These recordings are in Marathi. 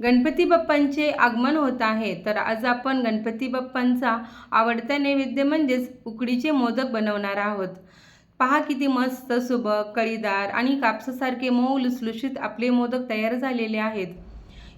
गणपती बाप्पांचे आगमन होत आहे तर आज आपण गणपती बाप्पांचा आवडता नैवेद्य म्हणजेच उकडीचे मोदक बनवणार आहोत. पहा किती मस्त सुबक कळीदार आणि कापसासारखे मऊ लुसलुशीत आपले मोदक तयार झालेले आहेत.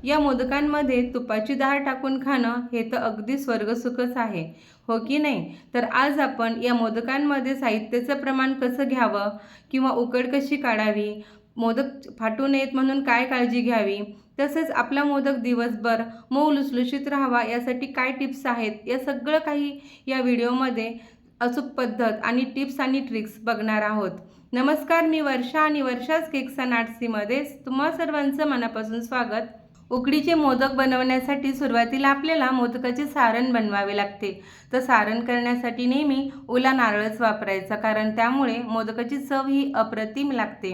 या मोदकांमध्ये तुपाची डाळ टाकून खाणं हे तर अगदी स्वर्गसुखच आहे हो की नाही? तर आज आपण या मोदकांमध्ये साहित्याचं प्रमाण कसं घ्यावं किंवा उकड कशी काढावी मोदक फाटू नयेत म्हणून काय काळजी घ्यावी? तसेच आपला मोदक दिवसभर मऊ लुसलुशीत राहावा यासाठी काय टिप्स आहेत? या सगळं काही या व्हिडिओमध्ये अचूक पद्धत आणि टिप्स आणि ट्रिक्स बघणार आहोत. नमस्कार मी वर्षा आणि वर्षाच केक्स अँड आर्ट्सीमध्ये तुम्हा सर्वांचं मनापासून स्वागत. उकडीचे मोदक बनवण्यासाठी सुरुवातीला आपल्याला मोदकाचे सारण बनवावे लागते. तर सारण करण्यासाठी नेहमी ओला नारळच वापरायचा कारण त्यामुळे मोदकाची चव ही अप्रतिम लागते.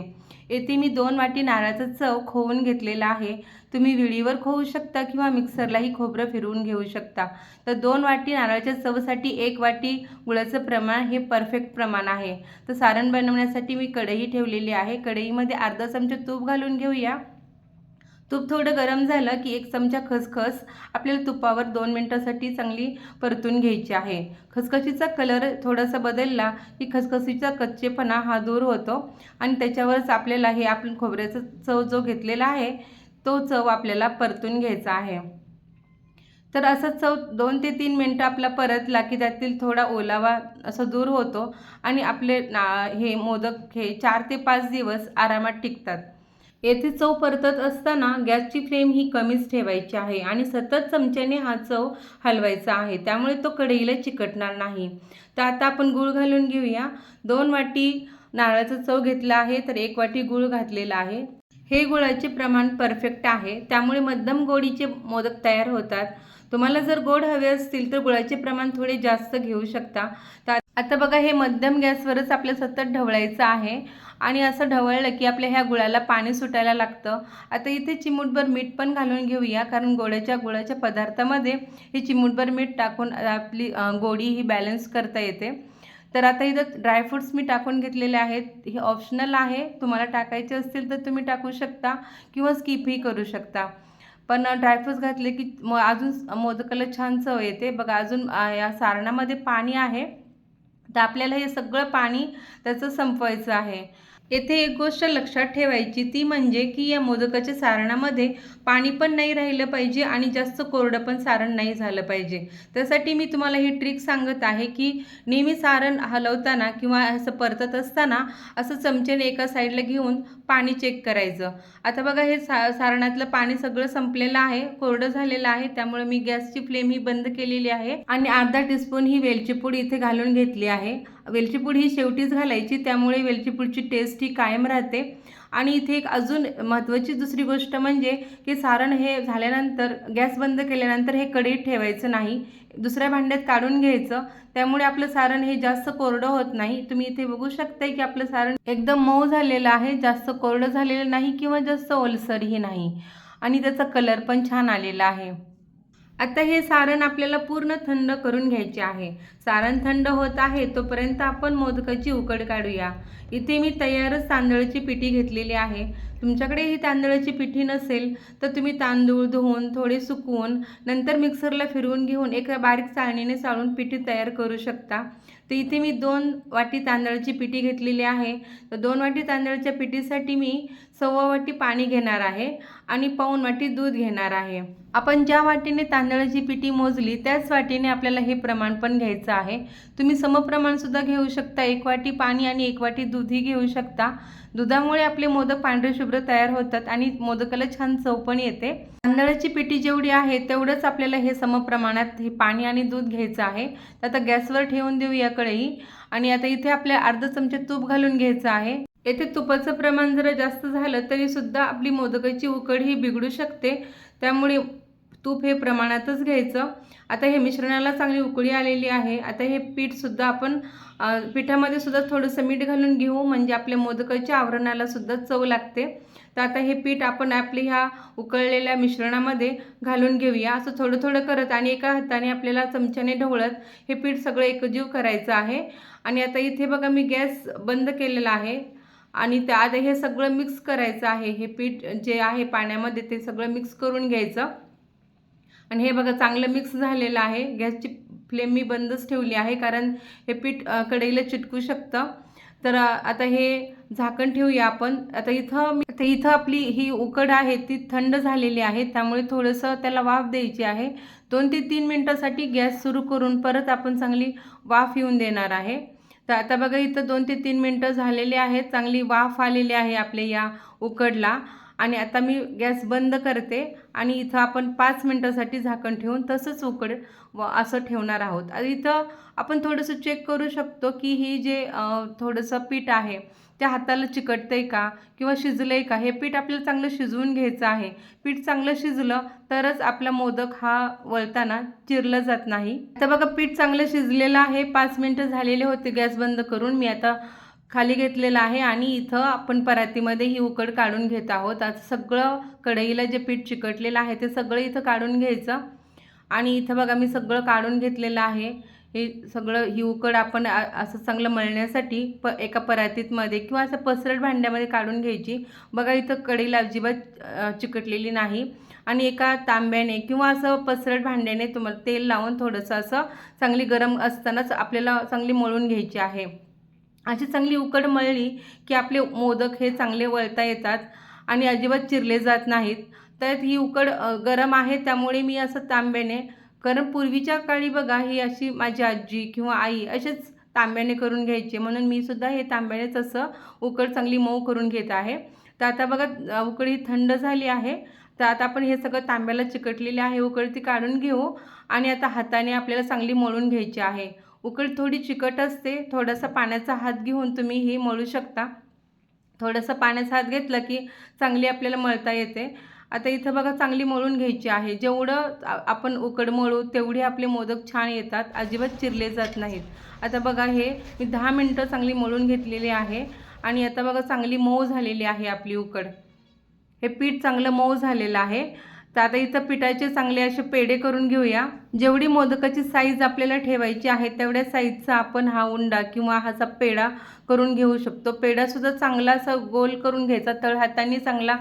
येथे मी दोन वाटी नारळाचा चव खोवून घेतलेला आहे. तुम्ही विळीवर खोवू शकता किंवा मिक्सरलाही खोबरं फिरवून घेऊ शकता. तर दोन वाटी नारळाच्या चवसाठी एक वाटी गुळाचं प्रमाण हे परफेक्ट प्रमाण आहे. तर सारण बनवण्यासाठी मी कढई ठेवलेली आहे. कढईमध्ये अर्धा चमचा तूप घालून घेऊया. तूप थोडं गरम झालं की एक चमचा खसखस आपल्याला तुपावर दोन मिनटासाठी चांगली परतून घ्यायची आहे. खसखशीचा कलर थोडासा बदलला की खसखशीचा कच्चेपणा हा दूर होतो आणि त्याच्यावरच आपल्याला हे आपण खोबऱ्याचा चव जो घेतलेला आहे तो चव आपल्याला परतून घ्यायचा आहे. तर असं चव दोन ते तीन मिनटं आपला परतला की त्यातील थोडा ओलावा असं दूर होतो आणि आपले ना हे मोदक हे चार ते पाच दिवस आरामात टिकतात. येथे चव परतत असताना गॅसची फ्लेम ही कमीच ठेवायची आहे आणि सतत चमच्याने हा चव हलवायचा आहे. त्यामुळे तो कढईला चिकटणार नाही. तर आता आपण गूळ घालून घेऊया. दोन वाटी नारळाचा चव घेतला आहे तर एक वाटी गूळ घातलेला आहे. हे गुळाचे प्रमाण परफेक्ट आहे. त्यामुळे मध्यम गोडीचे मोदक तयार होतात. तुम्हाला जर गोड हवे असतील तर गुळाचे प्रमाण थोडे जास्त घेऊ शकता. तर आता बघा हे मध्यम गॅसवरच आपलं सतत ढवळायचं आहे. आणि असं ढवळलं की आपल्या ह्या गुळाला पाणी सुटायला लागतं. आता इथे चिमूटभर मीठ पण घालून घेऊया कारण गोड्याच्या गुळाच्या पदार्थामध्ये हे चिमूटभर मीठ टाकून आपली गोडी ही बॅलन्स करता येते. तर आता इथं ड्रायफ्रूट्स मी टाकून घेतलेले आहेत. हे ऑप्शनल आहे. तुम्हाला टाकायचे असतील तर तुम्ही टाकू शकता किंवा स्किपही करू शकता. पण ड्रायफ्रूट्स घातले की मग अजून मोदकाला छान चव येते. बघा अजून या सारणामध्ये पाणी आहे. तर आपल्याला हे सगळं पाणी त्याचं संपवायचं आहे. येथे एक गोष्ट लक्षात ठेवायची ती म्हणजे की या मोदकाच्या सारणामध्ये पाणी पण नाही राहिलं पाहिजे आणि जास्त कोरडं पण सारण नाही झालं पाहिजे. त्यासाठी मी तुम्हाला ही ट्रिक सांगत आहे की नेहमी सारण हलवताना किंवा असं परतत असताना असं चमच्याने एका साईडला घेऊन पाणी चेक करायचं. आता बघा हे सा सारणातलं पाणी सगळं संपलेलं आहे कोरडं झालेलं आहे त्यामुळे मी गॅसची फ्लेम ही बंद केलेली आहे आणि अर्धा टीस्पून ही वेलची पूड इथे घालून घेतली आहे. वेलचीपूड ही शेवटीच घालायची त्यामुळे वेलचीपूडची टेस्ट ही कायम राहते. आणि इथे एक अजून महत्त्वाची दुसरी गोष्ट म्हणजे की सारण हे झाल्यानंतर गॅस बंद केल्यानंतर हे कढईत ठेवायचं नाही. दुसऱ्या भांड्यात काढून घ्यायचं. त्यामुळे आपलं सारण हे जास्त कोरडं होत नाही. तुम्ही इथे बघू शकताय की आपलं सारण एकदम मऊ झालेलं आहे. जास्त कोरडं झालेलं नाही किंवा जास्त ओलसरही नाही. आणि त्याचा कलर पण छान आलेला आहे. आता हे सारण आपल्याला पूर्ण थंड करून घ्यायचे आहे. सारण थंड होत आहे तोपर्यंत आपण मोदकाची उकड काढूया. इथे मी तयारच तांदळाची पिठी घेतलेली आहे. तुमच्याकडे ही तांदळाची पिठी नसेल तर तुम्ही तांदूळ धुवून थोडे सुकवून नंतर मिक्सरला फिरवून घेऊन एका बारीक चाळणीने चाळून पिठी तयार करू शकता. तर इथे मी दोन वाटी तांदळाची पिठी घेतलेली आहे. तर दोन वाटी तांदळाच्या पिठीसाठी मी सव्वा वाटी पाणी घेणार आहे आणि पाऊन वाटी दूध घेणार आहे. आपण ज्या वाटीने तांदळाची पिठी मोजली त्याच वाटीने आपल्याला हे प्रमाण पण घ्यायचं आहे. तुम्ही समप्रमाणसुद्धा घेऊ शकता. एक वाटी पाणी आणि एक वाटी दूधही घेऊ शकता. दुधामुळे आपले मोदक पांढरे शुभ्र तयार होतात आणि मोदकाला छान चव पण येते. तांदळाची पिठी जेवढी आहे तेवढंच आपल्याला हे समप्रमाणात हे पाणी आणि दूध घ्यायचं आहे. तर आता गॅसवर ठेवून देऊ कढई आणि आता इथे आपल्या अर्धा चमचे तूप घालून घ्यायचं आहे. येथे तुपाचं प्रमाण जरा जास्त झालं तरीसुद्धा आपली मोदकाची उकड ही बिघडू शकते. त्यामुळे तूप हे प्रमाणातच घ्यायचं. आता हे मिश्रणाला चांगली उकळी आलेली आहे. आता हे पीठसुद्धा आपण पिठामध्ये सुद्धा थोडंसं मीठ घालून घेऊ. म्हणजे आपल्या मोदकाच्या आवरणाला सुद्धा चव लागते. तर आता हे पीठ आपण आपले ह्या उकळलेल्या मिश्रणामध्ये घालून घेऊया. असं थोडं थोडं करत आणि एका हाताने आपल्याला चमच्याने ढवळत हे पीठ सगळं एकजीव करायचं आहे. आणि आता इथे बघा मी गॅस बंद केलेला आहे. आणि त्या हे सगळं मिक्स करायचं आहे. हे पीठ जे आहे पाण्यामध्ये ते सगळं मिक्स करून घ्यायचं. आणि हे बघा चांगलं मिक्स झालेलं आहे. गॅसची फ्लेम मी बंदच ठेवली आहे कारण हे पीठ कढईला चिटकू शकतं. तर आता हे झाकण ठेवूया आपण. आता इथं मी आता इथं आपली ही उकड आहे ती थंड झालेली आहे. त्यामुळे थोडंसं त्याला वाफ द्यायची आहे. दोन ते तीन मिनटासाठी गॅस सुरू करून परत आपण चांगली वाफ येऊन देणार आहे. तर आता बघा इथं दोन ते तीन मिनटं झालेली आहेत. चांगली वाफ आलेली आहे आपल्या या उकडला. आणि आता मी गॅस बंद करते आणि इथं आपण पाच मिनटासाठी झाकण ठेवून तसंच उकड व असं ठेवणार आहोत. आणि इथं आपण थोडंसं चेक करू शकतो की ही जे थोडंसं पीठ आहे त्या हाताला चिकटतं आहे का किंवा शिजलं आहे का? हे पीठ आपल्याला चांगलं शिजवून घ्यायचं आहे. पीठ चांगलं शिजलं तरच आपला मोदक हा वळताना चिरलं जात नाही. आता बघा पीठ चांगलं शिजलेलं आहे. पाच मिनटं झालेले होते गॅस बंद करून. मी आता खाली घेतलेलं आहे आणि इथं आपण परातीमध्ये ही उकड काढून घेत आहोत. आता सगळं कढईला जे पीठ चिकटलेलं आहे ते सगळं इथं काढून घ्यायचं. आणि इथं बघा मी सगळं काढून घेतलेलं आहे. हे सगळं ही उकड आपण असं चांगलं मळण्यासाठी प एका परातीतमध्ये किंवा असं पसरट भांड्यामध्ये काढून घ्यायची. बघा इथं कढीला अजिबात चिकटलेली नाही. आणि एका तांब्याने किंवा असं पसरट भांड्याने तुम्हाला तेल लावून थोडंसं असं चांगली गरम असतानाच आपल्याला चांगली मळून घ्यायची आहे. अशी चांगली उकड मळली की आपले मोदक हे चांगले वळता येतात आणि अजिबात चिरले जात नाहीत. तर ही उकड गरम आहे त्यामुळे मी असं तांब्याने कारण पूर्वीच्या काळी बघा ही अशी माझी आजी किंवा आई असेच तांब्याने करून घ्यायचे. म्हणून मी सुद्धा हे तांब्यानेच असं उकड चांगली मऊ करून घेत आहे. तर आता बघा उकड ही थंड झाली आहे. तर आता आपण हे सगळं तांब्याला चिकटलेले आहे उकड ती काढून घेऊ आणि आता हाताने आपल्याला चांगली मळून घ्यायची आहे. उकड थोडी चिकट असते थोडासा पाण्याचा हात घेऊन तुम्ही ही मळू शकता. थोडंसं पाण्याचा हात घेतला की चांगली आपल्याला मळता येते. आता इथं बघा चांगली मळून घ्यायची आहे. जेवढं आपण उकड मळू तेवढे आपले मोदक छान येतात. अजिबात चिरले जात नाहीत. आता बघा हे मी दहा मिनटं चांगली मळून घेतलेली आहे. आणि आता बघा चांगली मऊ झालेली आहे आपली उकड. हे पीठ चांगलं मऊ झालेलं आहे. तर आता इथं पिठाचे चांगले असे पेढे करून घेऊया. जेवढी मोदकाची साईज आपल्याला ठेवायची आहे तेवढ्या साईजचा आपण हा उंडा किंवा हाचा पेढा करून घेऊ शकतो. पेढासुद्धा चांगला असा गोल करून घ्यायचा. तळहाताने चांगला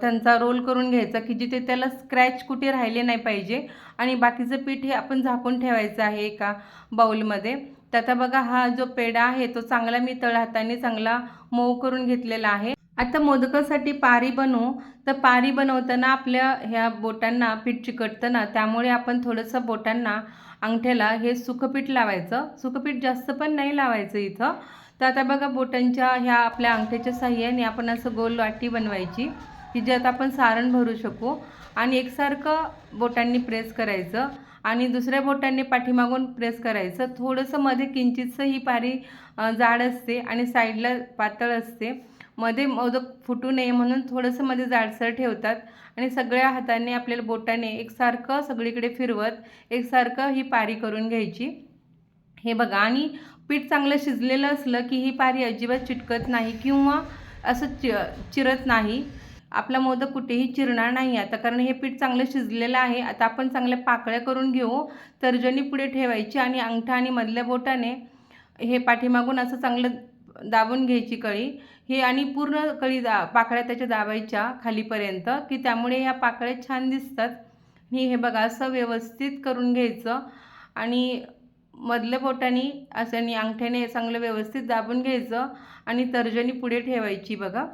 त्यांचा रोल करून घ्यायचा की जिथे त्याला स्क्रॅच कुठे राहिले नाही पाहिजे. आणि बाकीचं पीठ हे आपण झाकून ठेवायचं आहे एका बाउलमध्ये तर आता बघा हा जो पेढा आहे तो चांगला मी तळहाताने चांगला मऊ करून घेतलेला आहे. आता मोदकासाठी पारी बनवू. तर पारी बनवताना आपल्या ह्या बोटांना पीठ चिकटतं ना त्यामुळे आपण थोडंसं बोटांना अंगठ्याला हे सुखपीठ लावायचं. सुखपीठ जास्त पण नाही लावायचं इथं. तर आता बघा बोटांच्या ह्या आपल्या अंगठ्याच्या साह्याने आपण असं गोल वाटी बनवायची की ज्यात आपण सारण भरू शकू. आणि एकसारखं बोटांनी प्रेस करायचं आणि दुसऱ्या बोटांनी पाठीमागून प्रेस करायचं. थोडंसं मध्ये किंचितसं ही पारी जाड असते आणि साईडला पातळ असते. मध्ये मोदक फुटू नये म्हणून थोडंसं मध्ये जाडसर ठेवतात आणि सगळ्या हाताने आपल्याला बोटाने एकसारखं सगळीकडे फिरवत एकसारखं ही पारी करून घ्यायची. हे बघा आणि पीठ चांगलं शिजलेलं असलं की ही पारी अजिबात चिटकत नाही किंवा असं चि चिरत नाही. आपला मोदक कुठेही चिरणार नाही आता कारण हे पीठ चांगलं शिजलेलं आहे. आता आपण चांगल्या पाकळ्या करून घेऊ. तर्जनी पुढे ठेवायची आणि अंगठा आणि मधल्या बोटाने हे पाठीमागून असं चांगलं दाबून घ्यायची कळी. हे आणि पूर्ण कळी दा पाकळ्या त्याच्या दाबायच्या खालीपर्यंत की त्यामुळे ह्या पाकळ्या छान दिसतात. आणि हे बघा असं व्यवस्थित करून घ्यायचं. आणि मधल्या बोटाने असं आणि अंगठ्याने चांगलं व्यवस्थित दाबून घ्यायचं आणि तर्जनी पुढे ठेवायची बघा.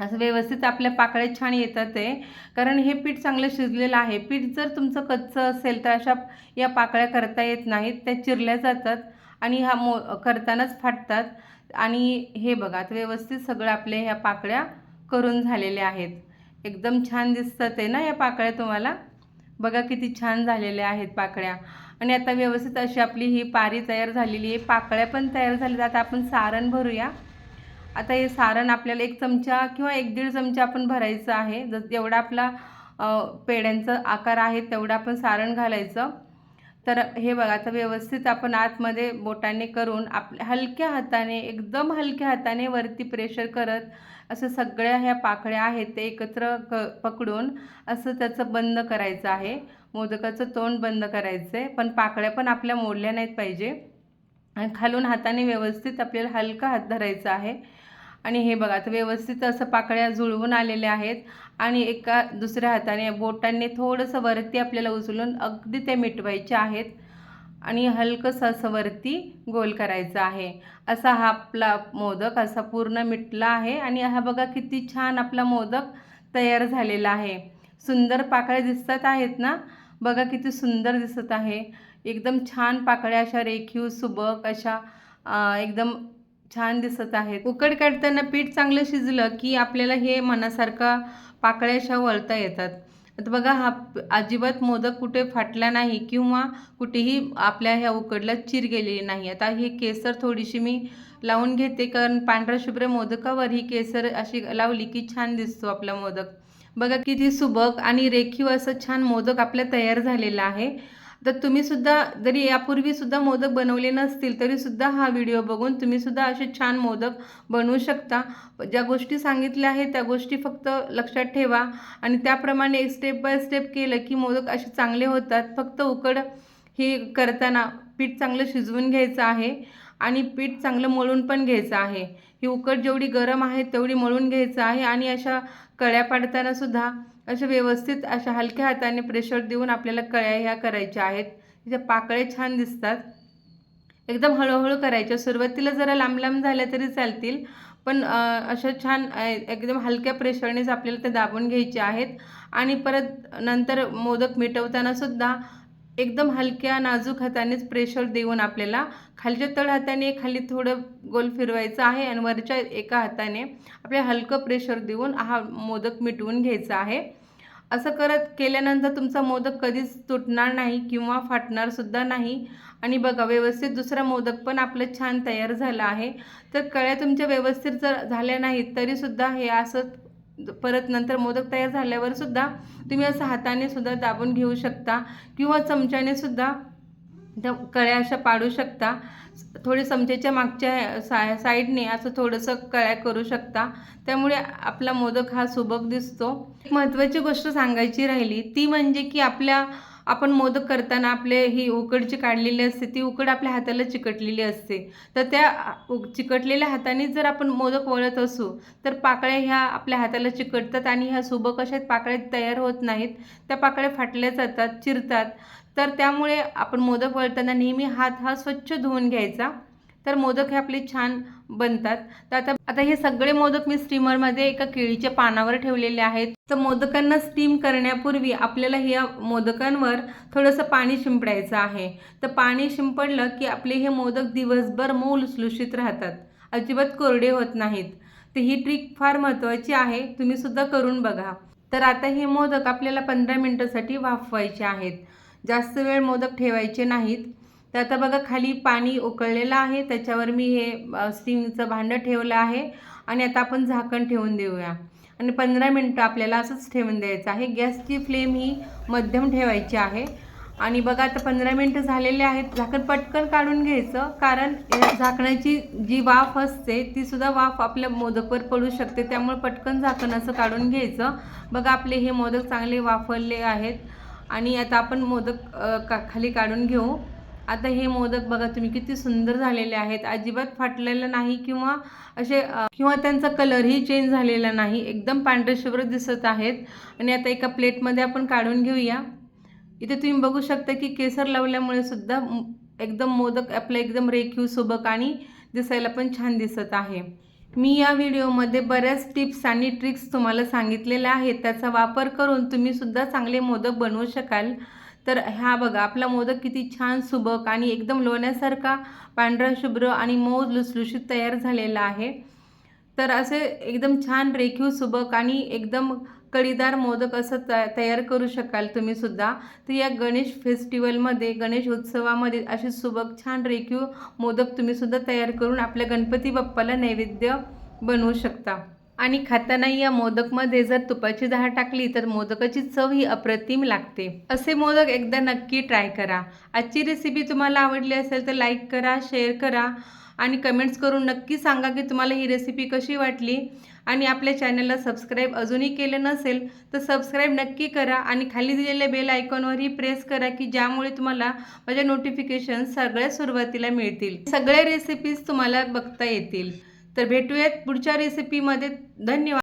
असं व्यवस्थित आपल्या पाकळ्या छान येतात आहे कारण हे पीठ चांगलं शिजलेलं आहे. पीठ जर तुमचं कच्चं असेल तर अशा या पाकळ्या करता येत नाहीत. त्या चिरल्या जातात आणि हा मो करतानाच फाटतात. आणि हे बघा आता व्यवस्थित सगळं आपल्या ह्या पाकळ्या करून झालेल्या आहेत. एकदम छान दिसतात आहे ना या पाकळ्या तुम्हाला? बघा किती छान झालेल्या आहेत पाकळ्या. आणि आता व्यवस्थित अशी आपली ही पारी तयार झालेली आहे. पाकळ्या पण तयार झाल्या आता आपण सारण भरूया. आता हे सारण आपल्याला एक चमचा किंवा एक दीड चमचा आपण भरायचं आहे. जस जेवढा आपला पेड्यांचा आकार आहे तेवढं आपण सारण घालायचं. तर हे बघा आता व्यवस्थित आपण आतमध्ये बोटाने करून आप हलक्या हाताने एकदम हलक्या हाताने वरती प्रेशर करत असं सगळ्या ह्या पाकळ्या आहेत ते एकत्र क पकडून असं त्याचं बंद करायचं आहे. मोदकाचं तोंड बंद करायचं आहे पण पाकळ्या पण आपल्या मोडल्या नाहीत पाहिजे. आणि खालून हाताने व्यवस्थित आपल्याला हलका हात धरायचा आहे. आणि हे बघा आता व्यवस्थित असं पाकळ्या जुळवून आलेल्या आहेत. आणि एका दुसऱ्या हाताने बोटांनी थोडंसं वरती आपल्याला उचलून अगदी ते मिटवायचे आहेत. आणि हलकंसं असं वरती गोल करायचं आहे. असा हा आपला मोदक असा पूर्ण मिटला आहे. आणि हा बघा किती छान आपला मोदक तयार झालेला आहे. सुंदर पाकळ्या दिसतात आहेत ना? बघा किती सुंदर दिसत आहे. एकदम छान पाकळ्या अशा रेखीव सुबक अशा एकदम छान दिसत आहेत. उकड काढताना पीठ चांगलं शिजलं की आपल्याला हे मनासारखा पाकळ्या अशा वळता येतात. आता बघा हा अजिबात मोदक कुठे फाटला नाही किंवा कुठेही आपल्या ह्या उकडला चिर गेलेली नाही. आता ही केसर थोडीशी मी लावून घेते कारण पांढऱ्या शुभ्र मोदकावर ही केसर अशी लावली की छान दिसतो आपला मोदक. बघा किती सुबक आणि रेखीव असं छान मोदक आपल्या तयार झालेला आहे. तर तुम्हीसुद्धा जरी यापूर्वीसुद्धा मोदक बनवले नसतील तरीसुद्धा हा व्हिडिओ बघून तुम्हीसुद्धा असे छान मोदक बनवू शकता. ज्या गोष्टी सांगितल्या आहेत त्या गोष्टी फक्त लक्षात ठेवा आणि त्याप्रमाणे स्टेप बाय स्टेप केलं की मोदक असे चांगले होतात. फक्त उकड हे करताना पीठ चांगलं शिजवून घ्यायचं आहे आणि पीठ चांगलं मळून पण घ्यायचं आहे. ही उकड जेवढी गरम आहे तेवढी मळून घ्यायचं आहे आणि अशा कळ्या पाडताना सुद्धा अशा व्यवस्थित अशा हलक्या हाताने प्रेशर देऊन आपल्याला कळ्या ह्या करायच्या आहेत. त्याच्या पाकळ्या छान दिसतात. एकदम हळूहळू करायच्या. सुरुवातीला जरा लांब लांब झाल्या तरी चालतील पण अशा छान एकदम हलक्या प्रेशरनेच आपल्याला ते दाबून घ्यायचे आहेत. आणि परत नंतर मोदक मिटवताना सुद्धा एकदम हलक्या नाजूक हातानेच प्रेशर देऊन आपल्याला खालच्या तळ हाताने खाली थोडं गोल फिरवायचं आहे आणि वरच्या एका हाताने आपल्या हलकं प्रेशर देऊन हा मोदक मिटवून घ्यायचा आहे. असं करत केल्यानंतर तुमचा मोदक कधीच तुटणार नाही किंवा फाटणारसुद्धा नाही. आणि बघा व्यवस्थित दुसरा मोदक पण आपलं छान तयार झाला आहे. तर कळ्या तुमच्या व्यवस्थित जर झाल्या नाहीत तरीसुद्धा हे असं परत नंतर मोदक तयार झाल्यावर सुद्धा तुम्ही असं हाताने सुद्धा दाबून घेऊ शकता किंवा चमच्याने सुद्धा त्या कळ्या अशा पाडू शकता. थोडी चमच्याच्या मागच्या सा साईडने असं थोडंसं कळ्या करू शकता. त्यामुळे आपला मोदक हा सुबक दिसतो. एक महत्त्वाची गोष्ट सांगायची राहिली ती म्हणजे की आपल्या आपण मोदक करताना आपले ही उकडची काढलेली असते ती उकड आपल्या हाताला चिकटलेली असते. तर त्या चिकटलेल्या हाताने जर आपण मोदक वळत असू तर पाकळ्या ह्या आपल्या हाताला चिकटतात आणि ह्या सुबक अशा पाकळ्या तयार होत नाहीत त्या पाकळ्या फाटल्या जातात चिरतात. तर त्यामुळे आपण मोदक वळताना नेहमी हात हा स्वच्छ धुवून घ्यायचा. तर मोदक हे आपले छान बनतात. तर आता आता हे सगळे मोदक मी स्टीमरमध्ये एका केळीच्या पानावर ठेवलेले आहेत. तर मोदकांना स्टीम करण्यापूर्वी आपल्याला ह्या मोदकांवर थोडंसं पाणी शिंपडायचं आहे. तर पाणी शिंपडलं की आपले हे मोदक दिवसभर मऊ लुसलुशीत राहतात. अजिबात कोरडे होत नाहीत. तर ही ट्रिक फार महत्त्वाची आहे. तुम्ही सुद्धा करून बघा. तर आता हे मोदक आपल्याला पंधरा मिनटासाठी वाफवायचे आहेत. जास्त वेळ मोदक ठेवायचे नाहीत. तर आता बघा खाली पाणी उकळलेलं आहे. त्याच्यावर मी हे स्टीमचं भांडं ठेवलं आहे. आणि आता आपण झाकण ठेवून देऊया. आणि पंधरा मिनटं आपल्याला असंच ठेवून द्यायचं आहे. गॅसची फ्लेम ही मध्यम ठेवायची आहे. आणि बघा आता पंधरा मिनटं झालेले आहेत. झाकण पटकन काढून घ्यायचं. कारण झाकणाची जी वाफ असते तीसुद्धा वाफ आपल्या मोदकवर पडू शकते. त्यामुळे पटकन झाकण असं काढून घ्यायचं. बघा आपले हे मोदक चांगले वाफरले आहेत. आणि आता आपण मोदक का खाली काढून घेऊ. आता हे मोदक बघा तुम्ही किती सुंदर झालेले आहेत. अजिबात फाटलेलं नाही किंवा असे किंवा त्यांचा कलरही चेंज झालेला नाही. एकदम पांढरेशुभ्र दिसत आहेत. आणि आता एका प्लेटमध्ये आपण काढून घेऊया. इथे तुम्ही बघू शकता की केसर लावल्यामुळे सुद्धा एकदम मोदक आपलं एकदम रेखीव सुबक आणि दिसायला पण छान दिसत आहे. मी या व्हिडिओमध्ये बऱ्याच टिप्स आणि ट्रिक्स तुम्हाला सांगितलेल्या आहेत. त्याचा वापर करून तुम्ही सुद्धा चांगले मोदक बनवू शकाल. तर ह्या बघा आपला मोदक किती छान सुबक आणि एकदम लोण्यासारखा पांढरा शुभ्र आणि मऊ लुसलुशीत तयार झालेला आहे. तर असे एकदम छान रेखीव सुबक आणि एकदम कळीदार मोदक असं त तयार करू शकाल तुम्ही सुद्धा. तर या गणेश फेस्टिवलमध्ये गणेश उत्सवामध्ये असे सुबक छान रेखीव मोदक तुम्ही सुद्धा तयार करून आपल्या गणपती बाप्पाला नैवेद्य बनवू शकता. आणि खाताना या मोदकमध्ये जर तुपाची दहा टाकली तर मोदकाची चव ही अप्रतिम लागते. असे मोदक एकदा नक्की ट्राय करा. आजची रेसिपी तुम्हाला आवडली असेल तर लाईक करा शेअर करा आणि कमेंट्स करून नक्की सांगा की तुम्हाला ही रेसिपी कशी वाटली. आणि आपल्या चॅनलला सबस्क्राईब अजूनही केलं नसेल तर सबस्क्राईब नक्की करा आणि खाली दिलेल्या बेल आयकॉनवरही प्रेस करा की ज्यामुळे तुम्हाला माझ्या नोटिफिकेशन सगळ्या सुरुवातीला मिळतील. सगळ्या रेसिपीज तुम्हाला बघता येतील. तर भेटूयात पुढच्या रेसिपीमध्ये धन्यवाद.